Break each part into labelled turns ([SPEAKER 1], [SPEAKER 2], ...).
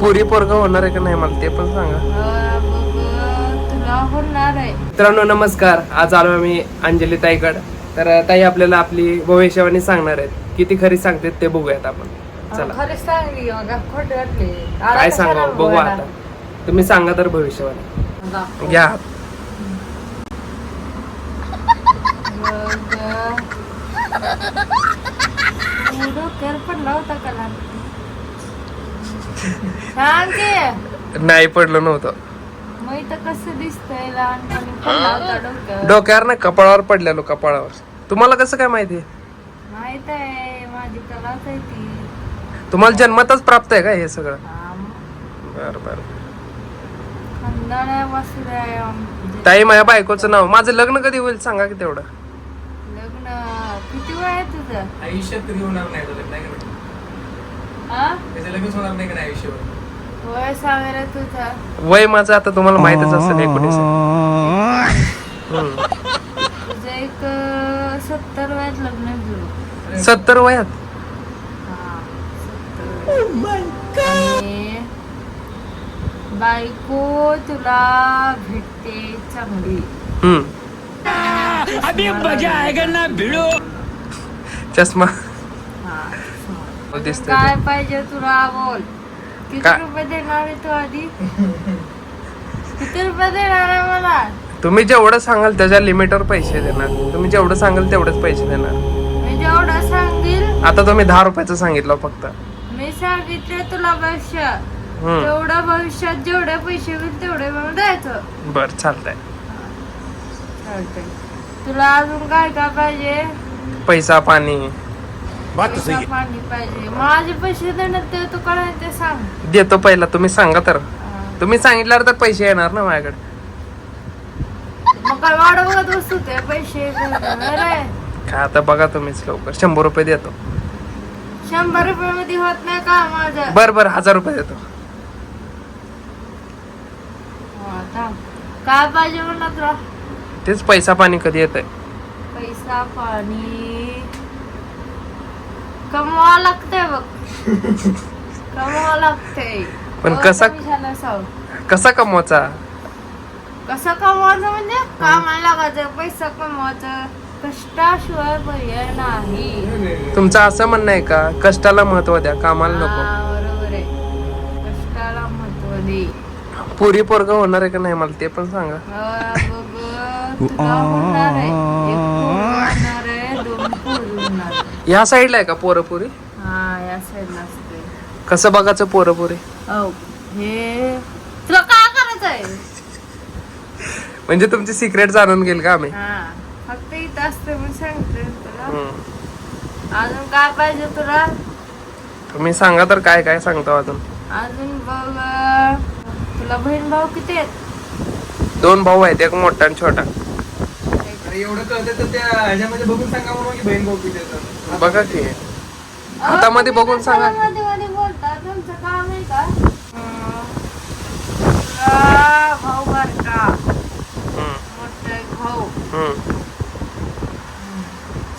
[SPEAKER 1] पुरी पोरग होणार आहे का नाही मला ते पण सांगा. मित्रांनो नमस्कार. आज आलो आम्ही अंजली ताईकड. तर ताई आपल्याला आपली भविष्यवाणी सांगणार आहेत. किती खरी सांगते ते बघूयात आपण. चला.
[SPEAKER 2] खरं सांगली मग खोट वाटले.
[SPEAKER 1] काय सांगा बघू आता. तुम्ही सांगा तर भविष्यवाणी. घ्या.
[SPEAKER 2] पडला होता? सांग की
[SPEAKER 1] नाही पडलं नव्हतं.
[SPEAKER 2] मग इथं कसं दिसतंय लहानपणी पडला होता डोक्यावर
[SPEAKER 1] डोक्यावर ना कपाळावर पडलेलो कपाळावर. तुम्हाला कसं काय माहिती?
[SPEAKER 2] माहीत आहे माझी कलाच आहे ती.
[SPEAKER 1] तुम्हाला जन्मतच प्राप्त आहे का हे सगळं?
[SPEAKER 2] हा,
[SPEAKER 1] बर बर.
[SPEAKER 2] खंदाळ्या वासुऱ्या आमचे
[SPEAKER 1] ताई माझ्या बायकोचं नाव. माझं लग्न कधी होईल सांगा की तेवढं.
[SPEAKER 2] लग्न किती वय आहे तुझं?
[SPEAKER 3] आयुष्यात कधी होणार नाही का त्याचं लग्नच होणार नाही का नाही आयुष्यावर
[SPEAKER 2] वय तुझं.
[SPEAKER 1] वय माझं आता तुम्हाला माहितच असेल एकोणीस हम्म.
[SPEAKER 2] तुझं एक अं, सत्तर वयात लग्न
[SPEAKER 1] सत्तर वयात?
[SPEAKER 2] हा, सत्तर वयात. आणि बायको तुला भेटते चांगली.
[SPEAKER 1] हम्म. चष्मा. दिसतंय
[SPEAKER 2] काय पाहिजे तुला? बोल. किती
[SPEAKER 1] काय?
[SPEAKER 2] रुपये देणार आहे तू आधी? किती रुपये देणार आहे मला?
[SPEAKER 1] तुम्ही जेवढं सांगाल त्याच्या लिमिटवर पैसे देणार. तुम्ही जेवढं सांगाल तेवढेच पैसे देणार.
[SPEAKER 2] मी जेवढं सांगेल
[SPEAKER 1] आता तुम्ही दहा रुपयाचं सांगितलं फक्त.
[SPEAKER 2] मी सांगितले तुला भविष्य.
[SPEAKER 1] हम्म.
[SPEAKER 2] तेवढं भविष्यात जेवढे पैसे होईल तेवढे मला द्यायचं.
[SPEAKER 1] बर चालतंय.
[SPEAKER 2] चालतंय. तुला अजून काय काय पाहिजे?
[SPEAKER 1] पैसा पाणी.
[SPEAKER 2] पाहिजे. माझे पैसे देण्यात ते तू ते सांग.
[SPEAKER 1] देतो पहिला तुम्ही सांगा तर.
[SPEAKER 2] हा.
[SPEAKER 1] तुम्ही सांगितल्यावर तर पैसे येणार ना माझ्याकडे.
[SPEAKER 2] मग काय वाढ बघत बसतो ते पैसे? अरे.
[SPEAKER 1] काय आता बघा तुम्हीच लवकर. शंभर रुपये देतो.
[SPEAKER 2] शंभर रुपये मध्ये होत नाही का माझं?
[SPEAKER 1] बर बर हजार रुपये देतो.
[SPEAKER 2] हा, थांब. काय पाहिजे म्हणला तुला
[SPEAKER 1] तेच पैसा पाणी कधी येत
[SPEAKER 2] पैसा पाणी. कमवा लागतंय बघ. कमवा लागतंय.
[SPEAKER 1] पण कसा-. कसा कमवायचा?
[SPEAKER 2] कसं कमवायचं म्हणजे कामाला लागायचं पैसा कमवायचं. कष्टाशिवाय पर्याय नाही.
[SPEAKER 1] तुमचं असं म्हणणं आहे का? कष्टाला महत्त्व द्या कामाला नको.
[SPEAKER 2] बरोबर आहे. कष्टाला महत्त्व दे.
[SPEAKER 1] पुरी पोरग होणार आहे का नाही मला ते पण सांगा. ह्या साईडला आहे का पोरं पुरी?
[SPEAKER 2] हा या साईडला असते.
[SPEAKER 1] कसं बघायचं पोरं पुरी?
[SPEAKER 2] हो हे तुला काय करायचं आहे?
[SPEAKER 1] म्हणजे तुमची सिक्रेट जाणून घेईल का आम्ही?
[SPEAKER 2] हा फक्त इथं असते मी सांगते तुला.
[SPEAKER 1] हम्म.
[SPEAKER 2] अजून काय पाहिजे तुला?
[SPEAKER 1] तुम्ही सांगा तर काय काय सांगतो अजून?
[SPEAKER 2] अजून बघ तुला बहीण भाऊ किती आहेत?
[SPEAKER 1] दोन भाऊ आहेत एक मोठा आणि छोटा.
[SPEAKER 3] एवढं कळतं तर त्या ह्याच्यामध्ये बघून सांगा म्हणून की बहीण भाऊ किती आहेत.
[SPEAKER 1] बघा की हातामध्ये बघून सांगा.
[SPEAKER 2] मध्ये मध्ये बोलता तुमचं काम आहे का हं. तुला भाऊ बारका
[SPEAKER 1] हम्म,
[SPEAKER 2] मोठा एक भाऊ
[SPEAKER 1] हम्म.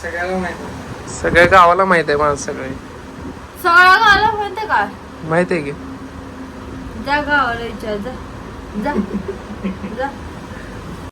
[SPEAKER 3] सगळ्याला माहिती आहे.
[SPEAKER 1] सगळ्या गावाला माहीत आहे माझं सगळे
[SPEAKER 2] सगळ्या गावाला माहिती का
[SPEAKER 1] माहीत आहे की
[SPEAKER 2] जा गावाला विचार जा जा जा